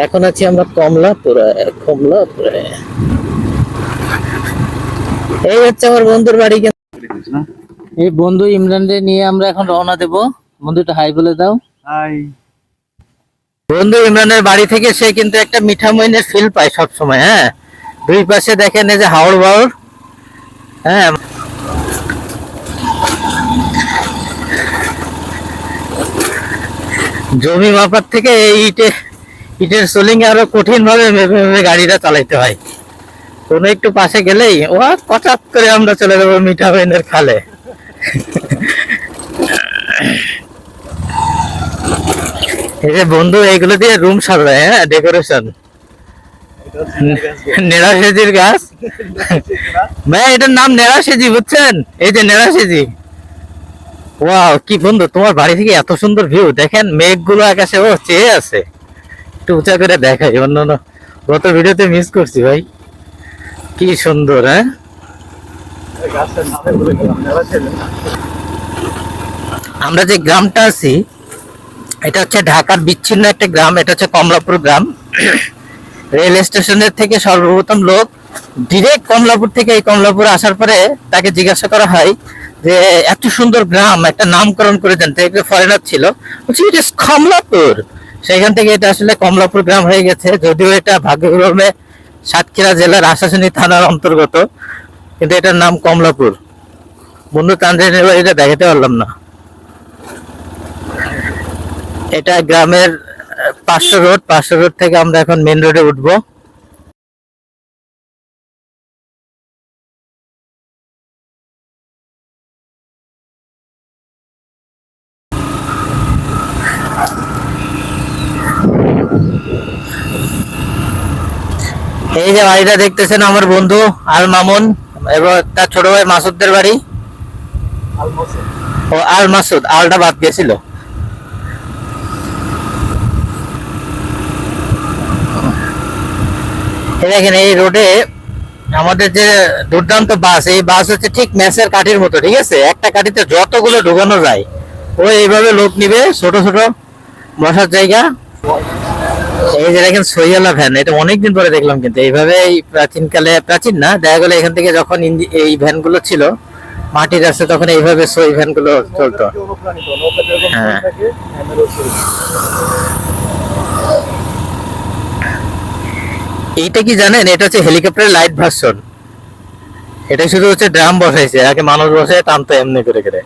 এখন আছি আমরা কমলাপুরে কমলাপুরে এই হচ্ছে আমার বন্ধুর বাড়ি এই বন্ধু ইমরানরে নিয়ে আমরা এখন রওনা দেব। বন্ধুটা হাই বলে দাও। হাই। বন্ধু ইমরানের বাড়ি থেকে সে কিন্তু একটা মিঠামইনের ফিল পায় সব সময় হ্যাঁ? দুই পাশে দেখেন এই যে হাওড় বাউড় হ্যাঁ? জমি মাপার থেকে এই ইটে ইটের সোলিং আরও কঠিন ভাবে গাড়িটা চালাইতে হয়। কোনো একটু পাশে গেলেই, ও কচাপ করে আমরা চলে যাব মিঠামইনের খালে। এই যে বন্ধু, এইগুলো দিয়ে রুম সাজায় হ্যাঁ ডেকোরেশন। নেড়াসেজির গাছ? ভাই, এটার নাম নেড়াসেজি বুঝছেন? এই যে নেড়াসেজি ওয়াও, কি বন্ধু, তোমার বাড়ি থেকে এত সুন্দর ভিউ। দেখেন, মেঘগুলো আকাশে, ও চেয়ে আছে। একটু উঁচা করে দেখাই, অন্য গত ভিডিওতে মিস করছি ভাই। কি সুন্দর হ্যাঁ? আমরা যে গ্রামটা আছি, এটা হচ্ছে ঢাকার বিচ্ছিন্ন একটা গ্রাম, এটা হচ্ছে কমলাপুর গ্রাম। রেল স্টেশনের থেকে সর্বপ্রথম লোক ডিরেক্ট কমলাপুর থেকে এই কমলাপুর আসার পরে তাকে জিজ্ঞাসা করা হয় যে, এত সুন্দর গ্রাম, একটা নামকরণ করে দেন। ফরেনার ছিল। বলছি, এটা কমলাপুর? সেখান থেকে এটা আসলে কমলাপুর গ্রাম হয়ে গেছে। যদিও এটা ভাগ্যক্রমে সাতক্ষীরা জেলার আশাশুনি থানার অন্তর্গত, কিন্তু এটার নাম কমলাপুর। বন্ধু তান্দ্রের এটা দেখাতে পারলাম না। এটা গ্রামের পাঁচশো রোড পাঁচশো রোড থেকে আমরা এখন মেন রোডে উঠবো। এই যে বাড়িটা দেখতেছেন আমার বন্ধু আল মামুন এবং তার ছোট ভাই মাসুদদের বাড়ি। ও, আল মাসুদ, আলটা বাদ গেছিল। দেখেন, এই রোডে আমাদের যে দুর্দান্ত বাস, এই বাস হচ্ছে ঠিক ম্যাচের কাঠির মতো, ঠিক আছে? একটা কাঠিতে যতগুলো ঢোকানো যায়, ও এইভাবে লোক নিবে, ছোট ছোট বসার জায়গা। এই যে দেখেন সইয়ালা ভ্যান এটা অনেকদিন পরে দেখলাম কিন্তু। এইভাবে এই প্রাচীনকালে, প্রাচীন না, দেখা গেলো এখান থেকে যখন এই ভ্যানগুলো ছিল, মাটির রাস্তা তখন এইভাবে সই ভ্যানগুলো চলতো। হ্যাঁ। এইটা কি জানেন? এটা হচ্ছে হেলিকপ্টারের লাইট ভার্সন এটা শুধু হচ্ছে ড্রাম বসাইছে, আগে মানুষ বসে টানতো এমনি করে করে।